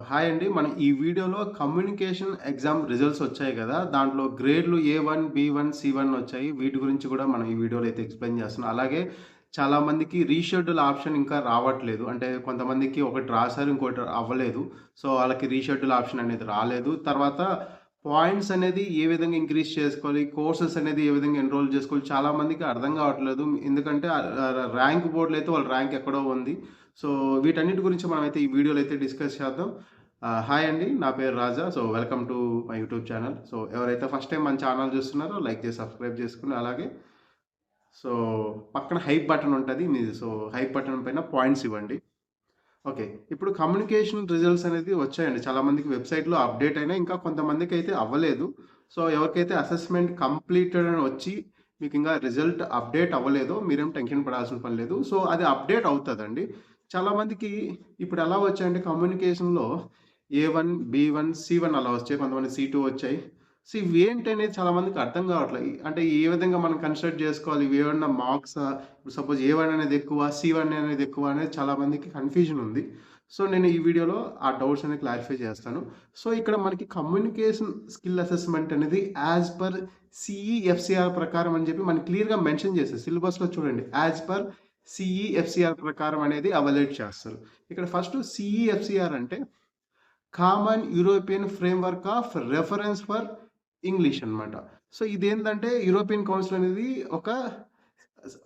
Hi అండి. మనం ఈ వీడియోలో కమ్యూనికేషన్ ఎగ్జామ్ రిజల్ట్స్ వచ్చాయి కదా దాంట్లో గ్రేడ్‌లు ఏ1, బీ1, సి1 వచ్చాయి. వీటి గురించి కూడా మనం ఈ వీడియోలో అయితే ఎక్స్‌ప్లెయిన్ చేస్తున్నాం. అలాగే చాలామందికి రీషెడ్యూల్ ఆప్షన్ ఇంకా రావట్లేదు. అంటే కొంతమందికి ఒకటి రాసారు, ఇంకోటి అవ్వలేదు. సో, వాళ్ళకి రీషెడ్యూల్ ఆప్షన్ అనేది రాలేదు. తర్వాత పాయింట్స్ అనేది ఏ విధంగా ఇంక్రీజ్ చేసుకోవాలి, కోర్సెస్ అనేది ఏ విధంగా ఎన్రోల్ చేసుకోవాలి చాలామందికి అర్థం కావట్లేదు. ఎందుకంటే ర్యాంక్ బోర్డులు అయితే వాళ్ళ ర్యాంక్ ఎక్కడో ఉంది. సో, వీటన్నిటి గురించి మనమైతే ఈ వీడియోలో అయితే డిస్కస్ చేద్దాం. హాయ్ అండి. నా పేరు Raja. So, welcome to my YouTube channel. So, ఎవరైతే ఫస్ట్ టైం మన ఛానల్ చూస్తున్నారో లైక్ చేసి సబ్స్క్రైబ్ చేసుకుని అలాగే సో, పక్కన హైప్ బటన్ ఉంటుంది మీది సో, హైప్ బటన్ పైన పాయింట్స్ ఇవ్వండి. ఓకే. ఇప్పుడు కమ్యూనికేషన్ రిజల్ట్స్ అనేది వచ్చాయండి. చాలామందికి వెబ్‌సైట్‌లో అప్డేట్ అయినా ఇంకా కొంతమందికి అయితే అవ్వలేదు. సో, ఎవరికైతే అసెస్మెంట్ కంప్లీటెడ్ అని వచ్చి మీకు ఇంకా రిజల్ట్ అప్డేట్ అవ్వలేదో మీరేం టెన్షన్ పడాల్సిన పని లేదు. సో, అది అప్డేట్ అవుతదండి. చాలామందికి ఇప్పుడు ఎలా వచ్చాయంటే కమ్యూనికేషన్‌లో ఏ1, బీ1, సి1 అలా వచ్చాయి. కొంతమంది సి2 వచ్చాయి. సో, ఇవేంటి అనేది చాలామందికి అర్థం కావట్లేదు. అంటే ఏ విధంగా మనం కన్సిడర్ చేసుకోవాలి? ఇవి ఏమన్నా మార్క్స్ ఇప్పుడు సపోజ్ ఏ1 అనేది ఎక్కువ, సి వన్ అనేది ఎక్కువ అనేది చాలామందికి కన్‌ఫ్యూజన్ ఉంది. సో, నేను ఈ వీడియోలో ఆ డౌట్స్ అనేది క్లారిఫై చేస్తాను. సో, ఇక్కడ మనకి కమ్యూనికేషన్ స్కిల్ అసెస్మెంట్ అనేది యాజ్ పర్ సీఈఎఫ్‌సీఆర్ ప్రకారం అని చెప్పి మనకి క్లియర్‌గా మెన్షన్ చేస్తారు సిలబస్‌లో చూడండి. యాజ్ పర్ సీఈఎఫ్‌సీఆర్ ప్రకారం అనేది అవలేట్ చేస్తారు. ఇక్కడ ఫస్ట్ సీఈఎఫ్‌సీఆర్ అంటే common European framework of reference for English అన్నమాట. సో, ఇదేంటంటే యూరోపియన్ కౌన్సిల్ అనేది ఒక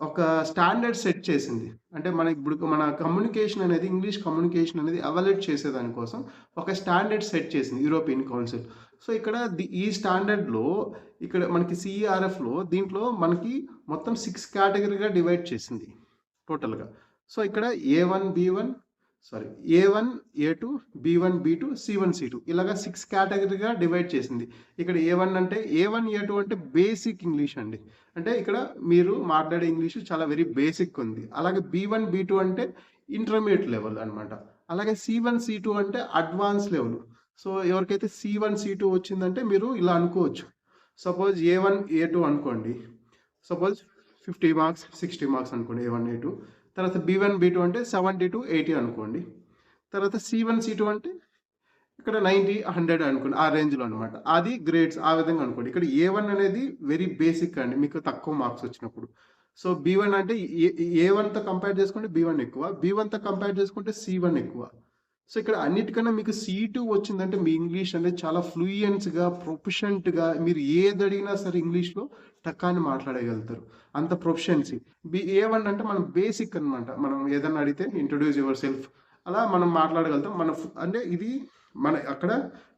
ఒక స్టాండర్డ్ సెట్ చేసింది. అంటే మన ఇప్పుడు మన కమ్యూనికేషన్ అనేది ఇంగ్లీష్ కమ్యూనికేషన్ అనేది అవలేట్ చేసేదాని కోసం ఒక స్టాండర్డ్ సెట్ చేసింది యూరోపియన్ కౌన్సిల్. సో, ఇక్కడ ది ఈ స్టాండర్డ్‌లో ఇక్కడ మనకి సీఈఆర్ఎఫ్‌లో దీంట్లో మనకి మొత్తం సిక్స్ కేటగిరీగా డివైడ్ చేసింది టోటల్‌గా. సో, ఇక్కడ A one, B one sorry A one, A two, B one, B two, C one, C two ఇలాగా సిక్స్ కేటగిరీగా డివైడ్ చేసింది. ఇక్కడ ఏ వన్ అంటే ఏ1, ఏ2 అంటే బేసిక్ ఇంగ్లీష్ అండి. అంటే ఇక్కడ మీరు మాట్లాడే ఇంగ్లీష్ చాలా వెరీ బేసిక్ ఉంది. అలాగే బీ1, బీ2 అంటే ఇంటర్మీడియట్ లెవెల్ అనమాట అలాగే సి1, సి2 అంటే అడ్వాన్స్ లెవెల్. సో, ఎవరికైతే సి1, సి2 వచ్చిందంటే మీరు ఇలా అనుకోవచ్చు. సపోజ్ ఏ1, ఏ2 అనుకోండి. సపోజ్ 50 మార్క్స్, 60 మార్క్స్ అనుకోండి ఏ1, ఏ2. తర్వాత బీ1, బీ2 అంటే 70-80 e అనుకోండి. తర్వాత సి1, సి2 అంటే ఇక్కడ 90, 100 అనుకోండి. ఆ రేంజ్‌లో అనమాట అది గ్రేడ్స్ ఆ విధంగా అనుకోండి. ఇక్కడ ఏ వన్ అనేది వెరీ బేసిక్ అండి. మీకు తక్కువ మార్క్స్ వచ్చినప్పుడు. సో, బీ1 అంటే ఏ వన్తో కంపేర్ చేసుకుంటే బీ1 ఎక్కువ. బీ1తో కంపేర్ చేసుకుంటే సి1 ఎక్కువ. సో, ఇక్కడ అన్నిటికన్నా మీకు సీటు వచ్చిందంటే మీ ఇంగ్లీష్ అనేది చాలా ఫ్లూయెన్స్‌గా, ప్రొఫిషియంట్‌గా మీరు ఏది అడిగినా సరే ఇంగ్లీష్‌లో టకాని మాట్లాడగలుగుతారు. అంత ప్రొఫిషియన్సీ. బి ఏ1 అంటే మనం బేసిక్ అనమాట మనం ఏదన్నా అడిగితే ఇంట్రొడ్యూస్ యువర్ సెల్ఫ్ అలా మనం మాట్లాడగలుగుతాం. మన అంటే ఇది మన అక్కడ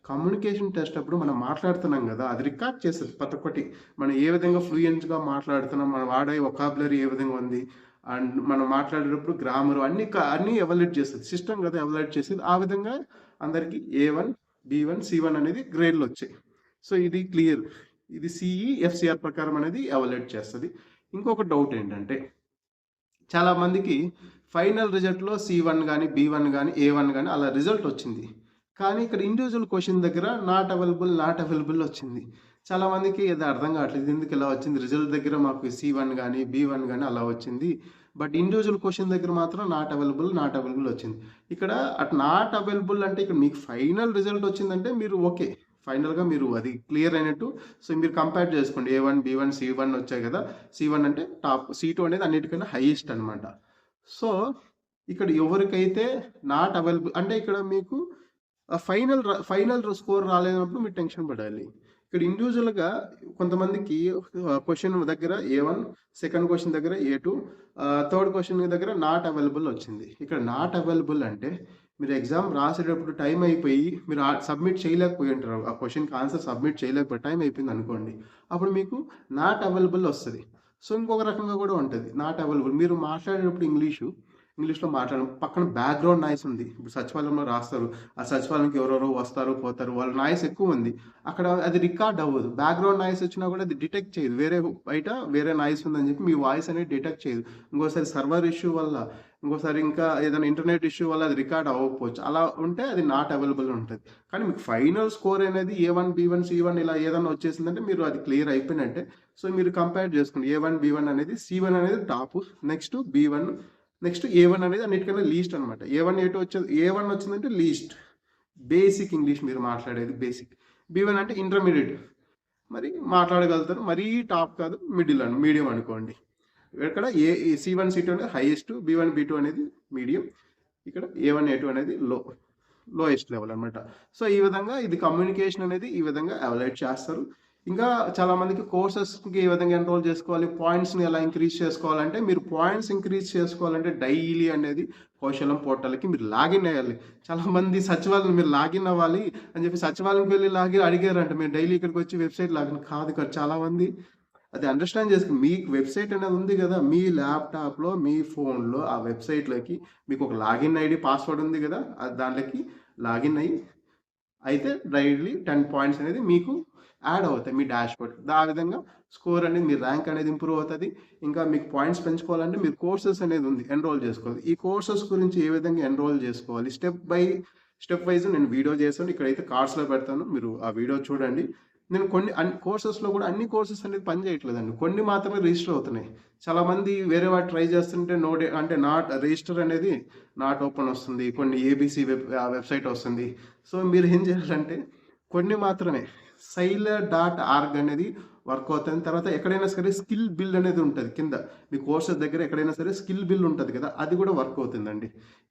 కమ్యూనికేషన్ టెస్ట్ అప్పుడు మనం మాట్లాడుతున్నాం కదా అది రికార్డ్ చేస్తుంది ప్రతి ఒక్కటి. మనం ఏ విధంగా ఫ్లూయెంట్‌గా మాట్లాడుతున్నాం, మనం వాడే ఒకాబులరీ ఏ విధంగా ఉంది, అండ్ మనం మాట్లాడేటప్పుడు గ్రామర్ అన్ని అన్ని ఎవల్యూట్ చేస్తుంది సిస్టమ్ కదా ఎవల్యూట్ చేసేది. ఆ విధంగా అందరికి ఏ1, బీ1, సి1 అనేది గ్రేడ్‌లు వచ్చాయి. సో, ఇది క్లియర్. ఇది సీఈఎఫ్‌సీఆర్ ప్రకారం అనేది ఎవల్యూట్ చేస్తుంది ఇంకొక డౌట్ ఏంటంటే చాలామందికి ఫైనల్ రిజల్ట్‌లో సి వన్ కానీ బి వన్ కానీ ఏ వన్ కానీ అలా రిజల్ట్ వచ్చింది. కానీ ఇక్కడ ఇండివిజువల్ క్వశ్చన్ దగ్గర నాట్ అవైలబుల్, నాట్ అవైలబుల్ వచ్చింది. చాలామందికి ఇది అర్థం కావట్లేదు. ఎందుకు ఇలా వచ్చింది? రిజల్ట్ దగ్గర మాకు సి వన్ కానీ బి వన్ కానీ అలా వచ్చింది. బట్ ఇండివిజువల్ క్వశ్చన్ దగ్గర మాత్రం నాట్ అవైలబుల్, నాట్ అవైలబుల్ వచ్చింది. ఇక్కడ అట్ నాట్ అవైలబుల్ అంటే ఇక్కడ మీకు ఫైనల్ రిజల్ట్ వచ్చిందంటే మీరు ఓకే. ఫైనల్‌గా మీరు అది క్లియర్ అయినట్టు. సో, మీరు కంపేర్ చేసుకోండి. ఏ1, బీ1, సి1 వచ్చాయి కదా! సి1 అంటే టాప్. సి2 అనేది అన్నిటికన్నా హైయెస్ట్ అనమాట సో, ఇక్కడ ఎవరికైతే నాట్ అవైలబుల్ అంటే ఇక్కడ మీకు ఫైనల్ ఫైనల్ స్కోర్ రాలేనప్పుడు మీరు టెన్షన్ పడాలి. ఇక్కడ ఇండివిజువల్గా కొంతమందికి క్వశ్చన్ దగ్గర ఏ వన్ సెకండ్ క్వశ్చన్ దగ్గర ఏ టూ థర్డ్ క్వశ్చన్ దగ్గర నాట్ అవైలబుల్ వచ్చింది. ఇక్కడ నాట్ అవైలబుల్ అంటే మీరు ఎగ్జామ్ రాసేటప్పుడు టైం అయిపోయి మీరు సబ్మిట్ చేయలేకపోయి ఉంటారు. ఆ క్వశ్చన్కి ఆన్సర్ సబ్మిట్ చేయలేకపోయి టైం అయిపోయింది అనుకోండి. అప్పుడు మీకు నాట్ అవైలబుల్ వస్తుంది సో, ఇంకొక రకంగా కూడా ఉంటుంది నాట్ అవైలబుల్ మీరు మాట్లాడేటప్పుడు ఇంగ్లీషు ఇంగ్లీష్‌లో మాట్లాడడం పక్కన బ్యాక్‌గ్రౌండ్ నాయిస్ ఉంది. ఇప్పుడు సచివాలయంలో రాస్తారు. ఆ సచివాలయంకి ఎవరెవరో వస్తారు, పోతారు. వాళ్ళ నాయిస్ ఎక్కువ ఉంది. అక్కడ అది రికార్డ్ అవ్వదు. బ్యాక్‌గ్రౌండ్ నాయిస్ వచ్చినా కూడా అది డిటెక్ట్ చేయదు. వేరే బయట వేరే నాయిస్ ఉందని చెప్పి మీ వాయిస్ అనేది డిటెక్ట్ చేయదు. ఇంకోసారి సర్వర్ ఇష్యూ వల్ల, ఇంకోసారి ఇంకా ఏదైనా ఇంటర్నెట్ ఇష్యూ వల్ల అది రికార్డ్ అవ్వకపోవచ్చు. అలా ఉంటే అది నాట్ అవైలబుల్ ఉంటుంది కానీ మీకు ఫైనల్ స్కోర్ అనేది ఏ1, బీ1, సి1 ఇలా ఏదైనా వచ్చేసిందంటే మీరు అది క్లియర్ అయిపోయినట్టే. సో, మీరు కంపేర్ చేసుకోండి. ఏ1, బీ1 అనేది సి1 అనేది top. Next B one next A one అనేది అన్నిటికన్నా లీస్ట్ అన్నమాట. ఏ1, ఏ2 వచ్చేది ఏ వన్ వచ్చిందంటే లీస్ట్. బేసిక్ ఇంగ్లీష్ మీరు మాట్లాడేది బేసిక్ బీ వన్ అంటే ఇంటర్మీడియట్ మరి మాట్లాడగలుగుతారు. మరీ టాప్ కాదు మిడిల్ అని మీడియం అనుకోండి. ఇక్కడ A C one C two అనేది highest B one B two అనేది మీడియం ఇక్కడ ఏ వన్ ఏ టూ అనేది లో లోయెస్ట్ లెవెల్ అనమాట సో ఈ విధంగా ఇది కమ్యూనికేషన్ అనేది ఈ విధంగా అవైలేట్ చేస్తారు. ఇంకా చాలా మందికి కోర్సెస్కి ఏ విధంగా ఎన్రోల్ చేసుకోవాలి పాయింట్స్ని ఎలా ఇంక్రీజ్ చేసుకోవాలంటే మీరు పాయింట్స్ ఇంక్రీజ్ చేసుకోవాలంటే డైలీ అనేది కౌశలం పోర్టల్కి మీరు లాగిన్ అయ్యాలి. చాలా మంది సచివాలయం మీరు లాగిన్ అవ్వాలి అని చెప్పి సచివాలయంకి వెళ్ళి లాగిన్ అడిగారంట. మీరు డైలీ ఇక్కడికి వచ్చి వెబ్సైట్ లాగిన్ కాదు ఇక్కడ చాలా మంది. అది అండర్స్టాండ్ చేసుకుని మీ వెబ్సైట్ అనేది ఉంది కదా మీ ల్యాప్టాప్లో మీ ఫోన్లో ఆ వెబ్సైట్లోకి మీకు ఒక లాగిన్ ఐడి పాస్వర్డ్ ఉంది కదా దాంట్లోకి లాగిన్ అయ్యి అయితే డైలీ టెన్ పాయింట్స్ అనేది మీకు యాడ్ అవుతాయి మీ డాష్ బోర్డ్ ఆ విధంగా స్కోర్ అనేది మీ ర్యాంక్ అనేది ఇంప్రూవ్ అవుతుంది. ఇంకా మీకు పాయింట్స్ పెంచుకోవాలంటే మీరు కోర్సెస్ అనేది ఉంది ఎన్రోల్ చేసుకోవాలి. ఈ కోర్సెస్ గురించి ఏ విధంగా ఎన్రోల్ చేసుకోవాలి? స్టెప్ బై స్టెప్ వైజ్ నేను వీడియో చేస్తాను. ఇక్కడైతే కార్డ్స్లో పెడతాను. మీరు ఆ వీడియో చూడండి. నేను కొన్ని అన్ని కోర్సెస్లో కూడా అన్ని కోర్సెస్ అనేది పని చేయట్లేదండి. కొన్ని మాత్రమే రిజిస్టర్ అవుతున్నాయి. చాలా మంది వేరే వాటి ట్రై చేస్తుంటే నో డే అంటే నాట్ రిజిస్టర్ అనేది నాట్ ఓపెన్ వస్తుంది. కొన్ని ఏబీసీ వెబ్ వెబ్సైట్ వస్తుంది. సో మీరు ఏం చేయాలంటే కొన్ని మాత్రమే సైలర్ డాట్ ఆర్గ్ అనేది వర్క్ అవుతుంది. తర్వాత ఎక్కడైనా సరే స్కిల్ బిల్ అనేది ఉంటుంది కింద. మీ కోర్సెస్ దగ్గర ఎక్కడైనా సరే స్కిల్ బిల్ ఉంటుంది కదా అది కూడా వర్క్ అవుతుందండి.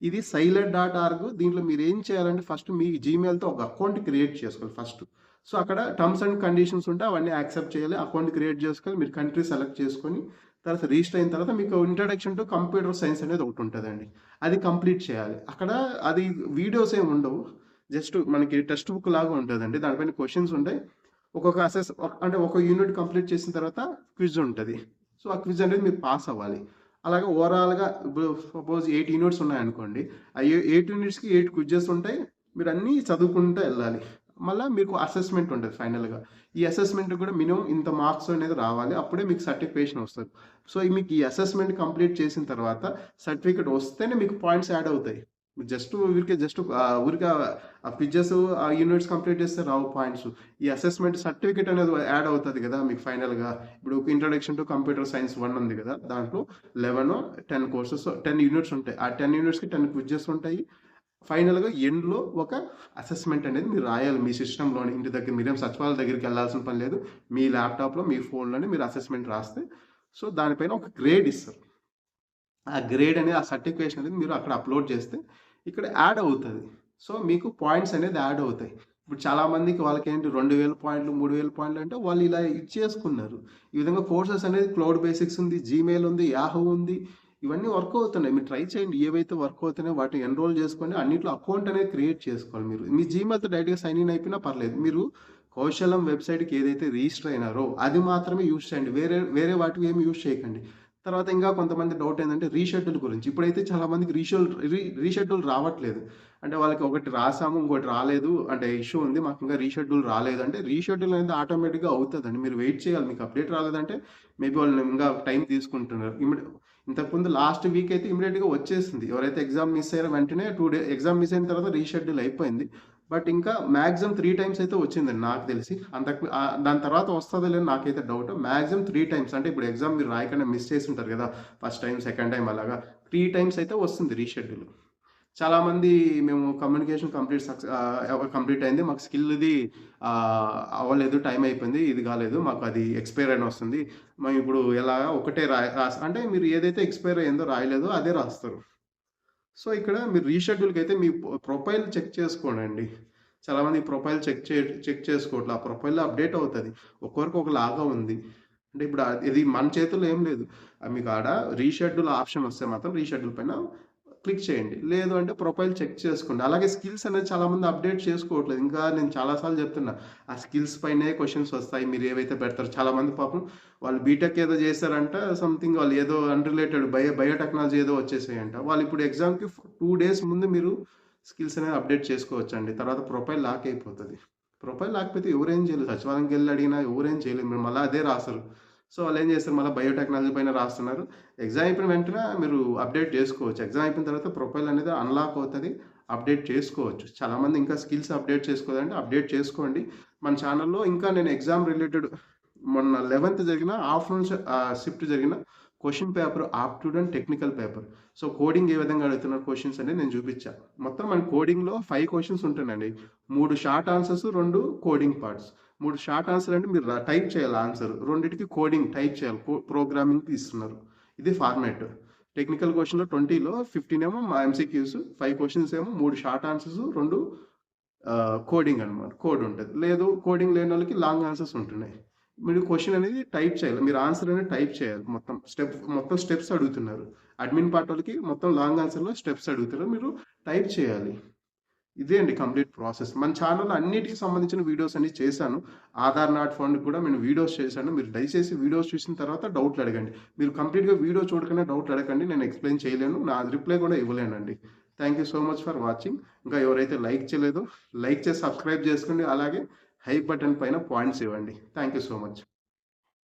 ఇది సైలర్ డాట్ ఆర్గ్ దీంట్లో మీరు ఏం చేయాలంటే ఫస్ట్ మీ జీమెయిల్తో ఒక అకౌంట్ క్రియేట్ చేసుకోవాలి ఫస్ట్ సో అక్కడ టర్మ్స్ అండ్ కండిషన్స్ ఉంటే అవన్నీ యాక్సెప్ట్ చేయాలి అకౌంట్ క్రియేట్ చేసుకొని మీరు కంట్రీ సెలెక్ట్ చేసుకొని తర్వాత రిజిస్టర్ అయిన తర్వాత మీకు ఇంట్రడక్షన్ టు కంప్యూటర్ సైన్స్ అనేది ఒకటి ఉంటుందండి. అది కంప్లీట్ చేయాలి. అక్కడ అది వీడియోస్ ఏమి ఉండవు. జస్ట్ మనకి టెక్స్ట్ బుక్ లాగా ఉంటుందండి. దానిపైన క్వశ్చన్స్ ఉంటాయి. ఒక్కొక్క అసెస్ అంటే ఒక యూనిట్ కంప్లీట్ చేసిన తర్వాత క్విజ్ ఉంటుంది. సో ఆ క్విజ్ అనేది మీరు పాస్ అవ్వాలి. అలాగే ఓవరాల్గా ఇప్పుడు సపోజ్ ఎయిట్ యూనిట్స్ ఉన్నాయనుకోండి. ఆ ఎయిట్ యూనిట్స్కి ఎయిట్ క్విజెస్ ఉంటాయి. మీరు అన్నీ చదువుకుంటూ వెళ్ళాలి. మళ్ళీ మీకు అసెస్మెంట్ ఉంటుంది ఫైనల్గా. ఈ అసెస్మెంట్ కూడా మినిమం ఇంత మార్క్స్ అనేది రావాలి. అప్పుడే మీకు సర్టిఫికేషన్ వస్తుంది. సో మీకు ఈ అసెస్మెంట్ కంప్లీట్ చేసిన తర్వాత సర్టిఫికేట్ వస్తేనే మీకు పాయింట్స్ యాడ్ అవుతాయి. జస్ట్ ఊరికే జస్ట్ ఊరికే ఆ పిక్చర్స్ ఆ యూనిట్స్ కంప్లీట్ చేస్తే రావు పాయింట్స్ ఈ అసెస్మెంట్ సర్టిఫికేట్ అనేది యాడ్ అవుతుంది కదా మీకు ఫైనల్గా ఇప్పుడు introduction to computer science one ఉంది కదా దాంట్లో eleven ten courses ten units ఉంటాయి. ఆ టెన్ యూనిట్స్కి టెన్ క్విజెస్ ఉంటాయి. ఫైనల్గా ఎండ్లో ఒక అసెస్మెంట్ అనేది మీరు రాయాలి. మీ సిస్టంలోని ఇంటి దగ్గర మీరేం సచివాలయ దగ్గరికి వెళ్ళాల్సిన పని లేదు. మీ ల్యాప్టాప్లో మీ ఫోన్లోనే మీరు అసెస్మెంట్ రాస్తే సో దానిపైన ఒక గ్రేడ్ ఇస్తారు. ఆ గ్రేడ్ అనేది ఆ సర్టిఫికేషన్ అనేది మీరు అక్కడ అప్లోడ్ చేస్తే ఇక్కడ యాడ్ అవుతుంది. సో మీకు పాయింట్స్ అనేది యాడ్ అవుతాయి. ఇప్పుడు చాలామందికి వాళ్ళకి ఏంటి రెండు వేల పాయింట్లు మూడు వేల పాయింట్లు అంటే వాళ్ళు ఇలా ఇచ్చేసుకున్నారు. ఈ విధంగా కోర్సెస్ అనేది క్లౌడ్ బేసిక్స్ ఉంది జీమెయిల్ ఉంది యాహూ ఉంది. ఇవన్నీ వర్క్ అవుతున్నాయి. మీరు ట్రై చేయండి. ఏవైతే వర్క్ అవుతున్నాయో వాటిని ఎన్రోల్ చేసుకొని అన్నింటిలో అకౌంట్ అనేది క్రియేట్ చేసుకోవాలి మీరు. మీ జీమెయిల్తో డైరెక్ట్గా సైన్ ఇన్ అయిపోయినా పర్లేదు. మీరు కౌశలం వెబ్సైట్కి ఏదైతే రిజిస్టర్ అయినారో అది మాత్రమే యూస్ చేయండి. వేరే వేరే వాటికి ఏమి యూస్ చేయకండి. తర్వాత ఇంకా కొంతమంది డౌట్ ఏంటంటే రీషెడ్యూల్ గురించి. ఇప్పుడైతే చాలా మందికి రీషెడ్యూల్ రీ రీషెడ్యూల్ రావట్లేదు. అంటే వాళ్ళకి ఒకటి రాసాము ఇంకోటి రాలేదు. అంటే ఇష్యూ ఉంది మాకు ఇంకా రీషెడ్యూల్ రాలేదు. అంటే రీషెడ్యూల్ అనేది ఆటోమేటిక్గా అవుతుందండి. మీరు వెయిట్ చేయాలి మీకు అప్డేట్ రాలేదంటే మేబీ వాళ్ళు ఇంకా టైం తీసుకుంటున్నారు. ఇమిడి ఇంతకుముందు లాస్ట్ వీక్ అయితే ఇమీడియట్గా వచ్చేసింది. ఎవరైతే ఎగ్జామ్ మిస్ అయ్యారో వెంటనే టూ డే ఎగ్జామ్ మిస్ అయిన తర్వాత రీషెడ్యూల్ అయిపోయింది. బట్ ఇంకా మ్యాక్సిమం త్రీ టైమ్స్ అయితే వచ్చిందండి నాకు తెలిసి. అంతకు దాని తర్వాత వస్తుందో లేదో నాకైతే డౌట్ మ్యాక్సిమం త్రీ టైమ్స్. అంటే ఇప్పుడు ఎగ్జామ్ మీరు రాయకుండా మిస్ చేసి ఉంటారు కదా. ఫస్ట్ టైం సెకండ్ టైం అలాగా. త్రీ టైమ్స్ అయితే వస్తుంది రీషెడ్యూల్ చాలామంది మేము కమ్యూనికేషన్ కంప్లీట్ సక్సెస్ కంప్లీట్ అయింది. మాకు స్కిల్ది అవ్వలేదు టైం అయిపోయింది. ఇది కాలేదు. మాకు అది ఎక్స్పైర్ అయిన వస్తుంది. మేము ఇప్పుడు ఎలా ఒకటే రా అంటే మీరు ఏదైతే ఎక్స్పైర్ అయిందో రాయలేదో అదే రాస్తారు. సో ఇక్కడ మీరు రీషెడ్యూల్కి అయితే మీ ప్రొఫైల్ చెక్ చేసుకోండి చాలామంది ప్రొఫైల్ చెక్ చే చెక్ చేసుకోవట్లే. ఆ ప్రొఫైల్లో అప్డేట్ అవుతుంది. ఒక్కొక్కరికి ఒక లాగా ఉంది. అంటే ఇప్పుడు ఇది మన చేతుల్లో ఏం లేదు. మీకు ఆడ రీషెడ్యూల్ ఆప్షన్ వస్తే మాత్రం రీషెడ్యూల్ పైన క్లిక్ చేయండి. లేదు అంటే ప్రొఫైల్ చెక్ చేసుకోండి. అలాగే స్కిల్స్ అనేది చాలామంది అప్డేట్ చేసుకోవట్లేదు. ఇంకా నేను చాలాసార్లు చెప్తున్నా ఆ స్కిల్స్ పైనే క్వశ్చన్స్ వస్తాయి. మీరు ఏవైతే పెడతారు చాలామంది పాపం వాళ్ళు బీటెక్ ఏదో చేశారంట సంథింగ్ వాళ్ళు ఏదో అన్రిలేటెడ్ బయో బయోటెక్నాలజీ ఏదో వచ్చేసాయంట. వాళ్ళు ఇప్పుడు ఎగ్జామ్కి టూ డేస్ ముందు మీరు స్కిల్స్ అనేది అప్డేట్ చేసుకోవచ్చు అండి తర్వాత ప్రొఫైల్ లాక్ అయిపోతుంది. ప్రొఫైల్ లాకపోతే ఎవరేం చేయలేదు. సచివాలయంకి వెళ్ళి అడిగినా ఎవరేం చేయలేదు. మీరు మళ్ళీ అదే రాస్తారు. సో వాళ్ళు ఏం చేస్తారు? మళ్ళీ బయోటెక్నాలజీ పైన రాస్తున్నారు. ఎగ్జామ్ అయిపోయిన వెంటనే మీరు అప్డేట్ చేసుకోవచ్చు. ఎగ్జామ్ అయిపోయిన తర్వాత ప్రొఫైల్ అనేది అన్లాక్ అవుతుంది. అప్డేట్ చేసుకోవచ్చు. చాలామంది ఇంకా స్కిల్స్ అప్డేట్ చేసుకోవాలంటే అప్డేట్ చేసుకోండి. మన ఛానల్లో ఇంకా నేను ఎగ్జామ్ రిలేటెడ్ మొన్న లెవెన్త్ జరిగిన ఆఫ్టర్నూన్ షిఫ్ట్ జరిగిన question paper aptitude and technical paper. So coding ఏ విధంగా అడుగుతున్నారు క్వశ్చన్స్ అనేది నేను చూపించా. మొత్తం మన కోడింగ్లో ఫైవ్ క్వశ్చన్స్ ఉంటుందండి మూడు షార్ట్ ఆన్సర్స్ రెండు కోడింగ్ పార్ట్స్ మూడు షార్ట్ ఆన్సర్ అంటే మీరు టైప్ చేయాలి ఆన్సర్. రెండింటికి కోడింగ్ టైప్ చేయాలి. ప్రోగ్రామింగ్ ఇస్తున్నారు ఇది ఫార్మాట్ టెక్నికల్ క్వశ్చన్లో ట్వంటీలో ఫిఫ్టీన్ ఏమో మా ఎంసీక్యూస్ ఫైవ్ క్వశ్చన్స్ ఏమో మూడు షార్ట్ ఆన్సర్స్ రెండు కోడింగ్ అనమాట కోడ్ ఉంటుంది. లేదు కోడింగ్ లేని వాళ్ళకి లాంగ్ ఆన్సర్స్ ఉంటున్నాయి. మీరు క్వశ్చన్ అనేది టైప్ చేయాలి. మీరు ఆన్సర్ అనేది టైప్ చేయాలి మొత్తం. స్టెప్ మొత్తం స్టెప్స్ అడుగుతున్నారు. అడ్మిన్ పార్ట్ వాళ్ళకి మొత్తం లాంగ్ ఆన్సర్లో స్టెప్స్ అడుగుతున్నారు. మీరు టైప్ చేయాలి. ఇదే అండి కంప్లీట్ ప్రాసెస్. మన ఛానల్లో అన్నిటికీ సంబంధించిన వీడియోస్ అన్ని చేశాను. ఆధార్ నాట్ ఫండ్ కూడా నేను వీడియోస్ చేశాను. మీరు దయచేసి వీడియోస్ చూసిన తర్వాత డౌట్లు అడగండి. మీరు కంప్లీట్గా వీడియో చూడకనే డౌట్లు అడగండి. నేను ఎక్స్ప్లెయిన్ చేయలేను. నా రిప్లై కూడా ఇవ్వలేనండి. Thank you so much for watching ఇంకా ఎవరైతే లైక్ చేయలేదో లైక్ చేసి సబ్స్క్రైబ్ చేసుకోండి. అలాగే హై బటన్ పైన పాయింట్స్ ఇవ్వండి. Thank you so much